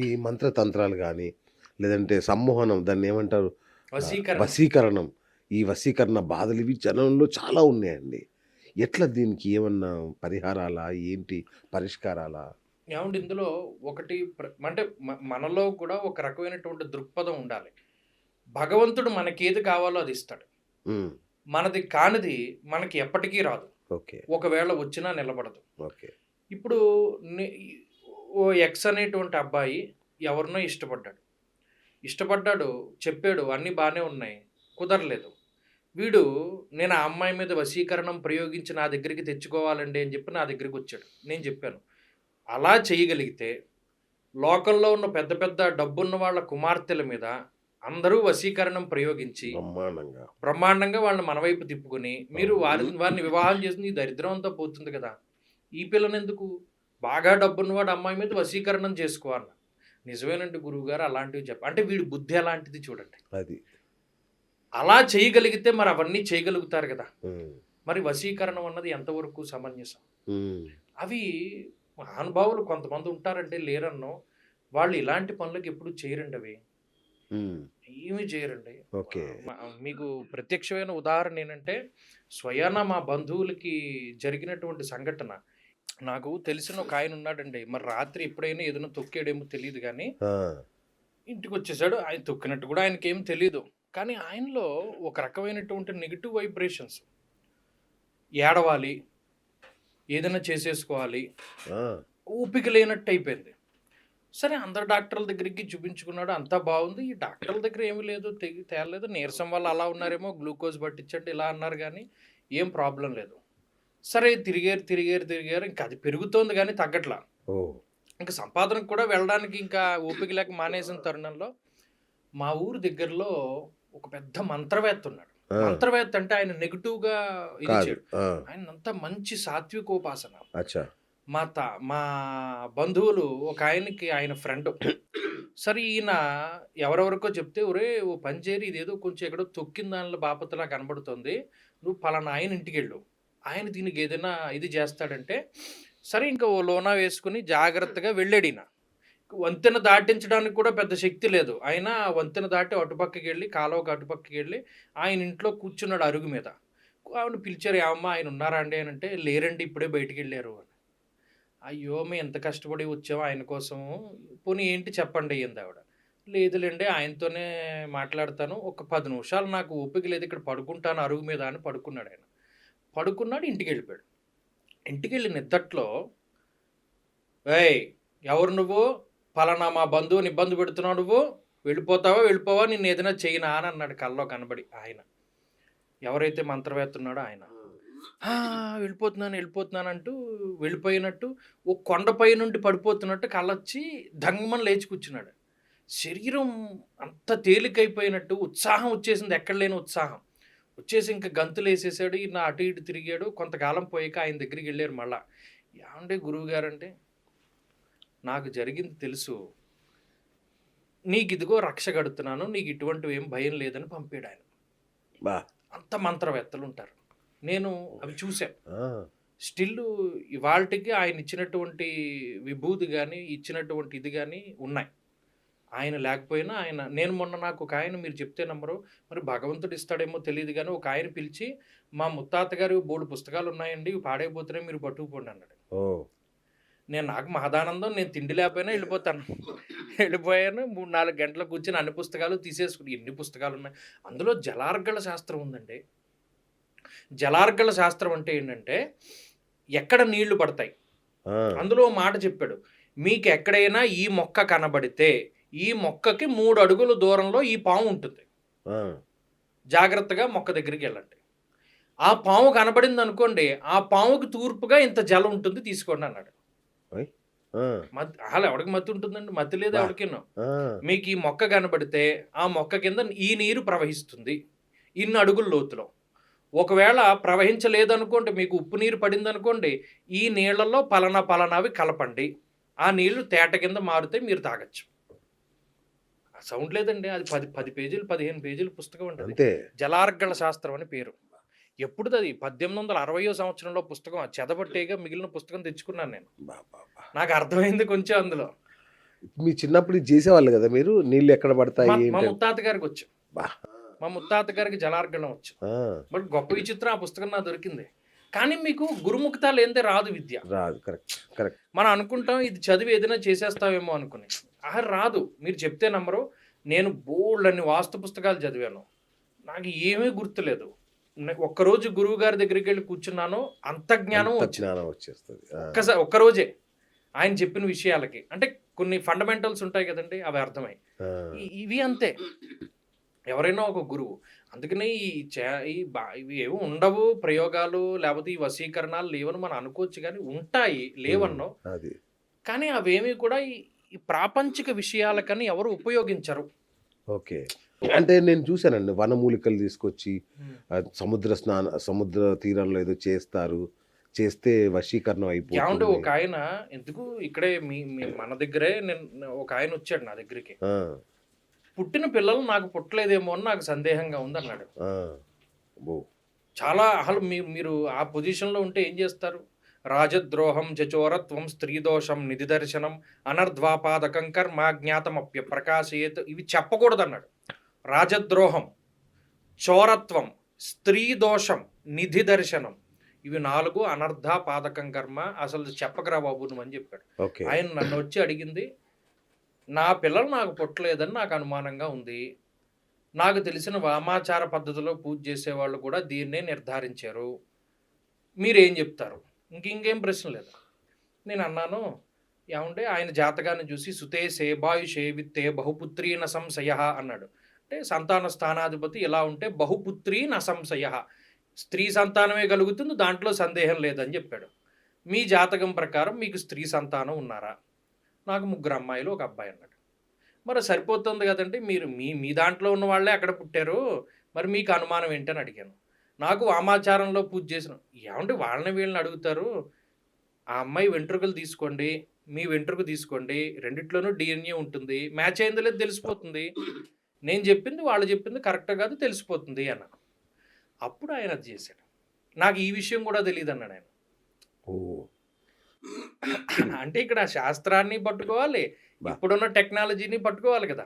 ఈ మంత్రతంత్రాలు కానీ లేదంటే సమ్మోహనం దాన్ని ఏమంటారు? వశీకరణ. ఈ వశీకరణ బాధలు ఇవి జనంలో చాలా ఉన్నాయండి. ఎట్లా దీనికి ఏమన్నా పరిహారాలా? ఏంటి పరిష్కారాలా? ఏమంటే ఇందులో ఒకటి అంటే మనలో కూడా ఒక రకమైనటువంటి దృక్పథం ఉండాలి. భగవంతుడు మనకి ఏది కావాలో అది ఇస్తాడు. మనది కానిది మనకి ఎప్పటికీ రాదు. ఓకే. ఒకవేళ వచ్చినా నిలబడదు. ఓకే. ఇప్పుడు ఓ ఎక్స్ అనేటువంటి అబ్బాయి ఎవరినో ఇష్టపడ్డాడు. ఇష్టపడ్డాడు చెప్పాడు అన్నీ బాగానే ఉన్నాయి కుదరలేదు. వీడు నేను ఆ అమ్మాయి మీద వశీకరణం ప్రయోగించి నా దగ్గరికి తెచ్చుకోవాలండి అని చెప్పి నా దగ్గరికి వచ్చాడు. నేను చెప్పాను అలా చేయగలిగితే లోకంలో ఉన్న పెద్ద పెద్ద డబ్బున్న వాళ్ళ కుమార్తెల మీద అందరూ వశీకరణం ప్రయోగించి బ్రహ్మాండంగా. బ్రహ్మాండంగా వాళ్ళని మన వైపు తిప్పుకొని మీరు వారి వారిని వివాహం చేసి దరిద్రం అంతా పోతుంది కదా. ఈ పిల్లని ఎందుకు బాగా డబ్బున్నవాడు అమ్మాయి మీద వశీకరణం చేసుకోవాలన్న నిజమేనండి గురువు గారు అలాంటివి చెప్ప అంటే వీడి బుద్ధి అలాంటిది చూడండి. అది. అలా చేయగలిగితే మరి అవన్నీ చేయగలుగుతారు కదా. మరి వశీకరణం అన్నది ఎంతవరకు సమంజసం? అవి మహానుభావులు కొంతమంది ఉంటారంటే లేరన్నో వాళ్ళు ఇలాంటి పనులకు ఎప్పుడు చేయరండి అవి. ఏమీ చేయరండి. ఓకే. మీకు ప్రత్యక్షమైన ఉదాహరణ ఏంటంటే స్వయాన మా బంధువులకి జరిగినటువంటి సంఘటన. నాకు తెలిసిన ఒక ఆయన ఉన్నాడండి. మరి రాత్రి ఎప్పుడైనా ఏదైనా తొక్కాడేమో తెలియదు కానీ ఇంటికి వచ్చేసాడు ఆయన తొక్కినట్టు కూడా ఆయనకి ఏం తెలియదు కానీ ఆయనలో ఒక రకమైనటువంటి నెగిటివ్ వైబ్రేషన్స్ ఏడవాలి ఏదైనా చేసేసుకోవాలి ఓపిక లేనట్టు అయిపోయింది. సరే అందరు డాక్టర్ల దగ్గరికి చూపించుకున్నాడు. అంతా బాగుంది. ఈ డాక్టర్ల దగ్గర ఏమీ లేదు తెగి తేలలేదు. నీరసం వల్ల అలా ఉన్నారేమో గ్లూకోజ్ పట్టించండి ఇలా అన్నారు కానీ ఏం ప్రాబ్లం లేదు. సరే తిరిగారు తిరిగారు తిరిగారు. ఇంకా అది పెరుగుతోంది కానీ తగ్గట్లా. ఇంకా సంపాదనకు కూడా వెళ్ళడానికి ఇంకా ఓపిక లేక మానేసిన తరుణంలో మా ఊరు దగ్గరలో ఒక పెద్ద మంత్రవేత్త ఉన్నాడు. మంత్రవేత్త అంటే ఆయన కాదు. చేయడు ఆ, ఆయన అంతా మంచి సాత్వికోపాసన మా త మా బంధువులు ఒక ఆయనకి ఆయన ఫ్రెండ్. సరే ఈయన ఎవరెవరికో చెప్తే ఒరే ఓ పని చేయరు ఇదేదో కొంచెం ఎక్కడో తొక్కిన దానిలో బాపతలా కనబడుతుంది. నువ్వు పలానా ఆయన ఇంటికి వెళ్ళు ఆయన దీనికి ఏదైనా ఇది చేస్తాడంటే సరే ఇంకా ఓ లోనా వేసుకుని జాగ్రత్తగా వెళ్ళాడు ఈయన వంతెన దాటించడానికి కూడా పెద్ద శక్తి లేదు. ఆయన ఆ వంతెన దాటి అటుపక్కకి వెళ్ళి కాలువకి అటుపక్కకి వెళ్ళి ఆయన ఇంట్లో కూర్చున్నాడు అరుగు మీద. ఆవిడ పిలిచారు. ఏమమ్మా ఆయన ఉన్నారా అండి? అని అంటే లేరండి ఇప్పుడే బయటికి వెళ్ళారు. అని. అయ్యో మేము ఎంత కష్టపడి వచ్చాము ఆయన కోసం? పోనీ ఏంటి చెప్పండి? అయ్యింది ఆవిడ. లేదులేండి ఆయనతోనే మాట్లాడతాను. ఒక పది నిమిషాలు నాకు ఓపిక లేదు. ఇక్కడ పడుకుంటాను అరుగు మీద అని పడుకున్నాడు ఆయన. పడుకున్నాడు ఇంటికి వెళ్ళిపోయాడు ఇంటికి వెళ్ళి నిద్దట్లో ఏయ్ ఎవరు నువ్వు? పలానా మా బంధువుని ఇబ్బంది పెడుతున్నావు నువ్వు? వెళ్ళిపోతావా వెళ్ళిపోవా? నిన్ను ఏదైనా చేయనా అని అన్నాడు కల్లో కనబడి ఆయన. ఎవరైతే మంత్రవేత్తున్నాడో ఆయన. వెళ్ళిపోతున్నాను వెళ్ళిపోతున్నాను అంటూ వెళ్ళిపోయినట్టు ఓ కొండపై నుండి పడిపోతున్నట్టు కళ్ళొచ్చి దంగమని లేచి కూర్చున్నాడు. శరీరం అంత తేలికైపోయినట్టు ఉత్సాహం వచ్చేసింది ఎక్కడ లేని ఉత్సాహం. వచ్చేసి ఇంకా గంతులు వేసేసాడు ఈయన అటు ఇటు తిరిగాడు. కొంతకాలం పోయాక ఆయన దగ్గరికి వెళ్ళారు మళ్ళా. ఏమంటే గురువు గారంటే నాకు జరిగింది తెలుసు. నీకు ఇదిగో రక్ష కడుతున్నాను నీకు ఇటువంటివి ఏం భయం లేదని పంపాడు ఆయన. బా. అంత మంత్రవేత్తలు ఉంటారు నేను అవి చూశాను స్టిల్ ఇవాళకి ఆయన ఇచ్చినటువంటి విభూతి కానీ ఇచ్చినటువంటి ఇది కానీ ఉన్నాయి. ఆయన లేకపోయినా ఆయన నేను మొన్న నాకు ఒక ఆయన మీరు చెప్తే నమ్మరు మరి భగవంతుడు ఇస్తాడేమో తెలియదు కానీ ఒక ఆయన పిలిచి మా ముత్తాత గారు బోర్డు పుస్తకాలు ఉన్నాయండి ఇవి పాడైపోతున్నాయి మీరు పట్టుకుపోండి అన్నాడు. నేను నాకు మహదానందం నేను తిండి లేకపోయినా వెళ్ళిపోతాను. వెళ్ళిపోయాను మూడు నాలుగు గంటలు కూర్చొని అన్ని పుస్తకాలు తీసేసుకుని ఎన్ని పుస్తకాలు ఉన్నాయి? అందులో జలార్గళ శాస్త్రం ఉందండి. జలార్గళ శాస్త్రం అంటే ఏంటంటే ఎక్కడ నీళ్ళు పడతాయి? అందులో మాట చెప్పాడు. మీకు ఎక్కడైనా ఈ మొక్క కనబడితే ఈ మొక్కకి మూడు అడుగుల దూరంలో ఈ పాము ఉంటుంది. జాగ్రత్తగా మొక్క దగ్గరికి వెళ్ళండి. ఆ పాము కనబడింది అనుకోండి ఆ పాముకి తూర్పుగా ఇంత జలం ఉంటుంది తీసుకోండి అన్నాడు. మత్ అసలు ఎవడికి మత్తి ఉంటుందండి? మత్తి లేదు ఆ, మీకు ఈ మొక్క కనబడితే ఆ మొక్క కింద ఈ నీరు ప్రవహిస్తుంది ఇన్ని అడుగుల లోతులో. ఒకవేళ ప్రవహించలేదనుకోండి మీకు ఉప్పు నీరు పడింది అనుకోండి ఈ నీళ్ళలో పలానా పలానావి కలపండి. ఆ నీళ్ళు తేట కింద మారితే మీరు తాగొచ్చు. సౌండ్ లేదండి. అది పది పది పేజీలు పదిహేను పేజీల పుస్తకం ఉంటుంది. అంతే. జలార్గళ శాస్త్రం అని పేరు. ఎప్పుడు అది? పద్దెనిమిది వందల అరవయో సంవత్సరంలో పుస్తకం. చెదబట్టేగా మిగిలిన పుస్తకం తెచ్చుకున్నాను నేను. నాకు అర్థమైంది కొంచెం అందులో. మీ చిన్నప్పుడు చేసేవాళ్ళు కదా మీరు? నీళ్ళు ఎక్కడ పడతాయి మా- ముత్తాత గారికి వచ్చు. మా ముత్తాత గారికి జలార్గణం వచ్చు బట్ గొప్ప విచిత్రం ఆ పుస్తకం నాకు దొరికింది. కానీ మీకు గురుముఖత లేనిదే రాదు విద్య. రాదు. Correct correct. మనం అనుకుంటాం ఇది చదివి ఏదైనా చేసేస్తావేమో అనుకుని. ఆహా రాదు. మీరు చెప్తే నమ్మరు. నేను బోల్డ్ అన్ని వాస్తు పుస్తకాలు చదివాను. నాకు ఏమీ గుర్తులేదు ఒక్కరోజు గురువు గారి దగ్గరికి వెళ్ళి కూర్చున్నాను. అంత జ్ఞానం వచ్చేస్తుంది. ఒక్కసారి ఒక్కరోజే ఆయన చెప్పిన విషయాలకి. అంటే కొన్ని ఫండమెంటల్స్ ఉంటాయి కదండి అవి అర్థమై ఇవి అంతే. ఎవరైనా ఒక గురువు. అందుకనే ఈ చే- ఈ బా ఇవి ఏమి ఉండవు ప్రయోగాలు లేకపోతే ఈ వశీకరణాలు లేవని మనం అనుకోవచ్చు కానీ ఉంటాయి లేవన్నో. కానీ అవేమి కూడా ఈ ప్రాపంచిక విషయాలకని ఎవరు ఉపయోగించరు. ఓకే. అంటే నేను చూశానండి వనమూలికలు తీసుకొచ్చి సముద్ర స్నాన సముద్ర తీరంలో ఏదో చేస్తారు చేస్తే వశీకరణం ఏమంటే అయిపోతుంది ఒక ఆయన ఎందుకు ఇక్కడే మీ మన దగ్గరే నేను ఒక ఆయన వచ్చాడు నా దగ్గరికి. పుట్టిన పిల్లలు నాకు పుట్టలేదేమో అని నాకు సందేహంగా ఉంది అన్నాడు చాలా అసలు మీ మీరు ఆ పొజిషన్లో ఉంటే ఏం చేస్తారు? రాజద్రోహం చచోరత్వం స్త్రీదోషం నిధి దర్శనం అనర్ధ్వాపాదకం కర్మ జ్ఞాతమప్య ప్రకాశయేత్ ఇవి చెప్పకూడదు అన్నాడు రాజద్రోహం చోరత్వం స్త్రీ దోషం నిధి దర్శనం ఇవి నాలుగు అనర్ధాపాదకం కర్మ అసలు చెప్పకరా బాబు నువ్వు అని చెప్పాడు. ఆయన నన్ను వచ్చి అడిగింది నా పిల్లలు నాకు పుట్టలేదని నాకు అనుమానంగా ఉంది. నాకు తెలిసిన వామాచార పద్ధతిలో పూజ చేసేవాళ్ళు కూడా దీన్నే నిర్ధారించారు. మీరేం చెప్తారు? ఇంక ఇంకేం ప్రశ్న లేదు. నేను అన్నాను ఏమంటే ఆయన జాతకాన్ని చూసి సుతే సేబాయుషే విత్తే బహుపుత్రీ నసంశయ అన్నాడు. అంటే సంతాన స్థానాధిపతి ఇలా ఉంటే బహుపుత్రీ నసంశయ. స్త్రీ సంతానమే కలుగుతుంది దాంట్లో సందేహం లేదని చెప్పాడు. మీ జాతకం ప్రకారం మీకు స్త్రీ సంతానం ఉన్నారా? నాకు ముగ్గురు అమ్మాయిలు ఒక అబ్బాయి అన్నాడు. మరి సరిపోతుంది కదండి మీరు మీ మీ దాంట్లో ఉన్న వాళ్ళే అక్కడ పుట్టారు. మరి మీకు అనుమానం ఏంటని అడిగాను. నాకు వామాచారంలో పూజ చేసిన ఏమంటే వాళ్ళని వీళ్ళని అడుగుతారు? ఆ అమ్మాయి వెంట్రుకలు తీసుకోండి మీ వెంట్రుక తీసుకోండి రెండిట్లోనూ డిఎన్ఏ ఉంటుంది మ్యాచ్ అయిందో లేదో తెలిసిపోతుంది. నేను చెప్పింది వాళ్ళు చెప్పింది కరెక్ట్ కాదు తెలిసిపోతుంది అన్నాను అప్పుడు ఆయన అది చేశాడు. నాకు ఈ విషయం కూడా తెలియదు అన్నాడు ఆయన. ఓ. అంటే ఇక్కడ శాస్త్రాన్ని పట్టుకోవాలి. ఇప్పుడున్న టెక్నాలజీని పట్టుకోవాలి కదా.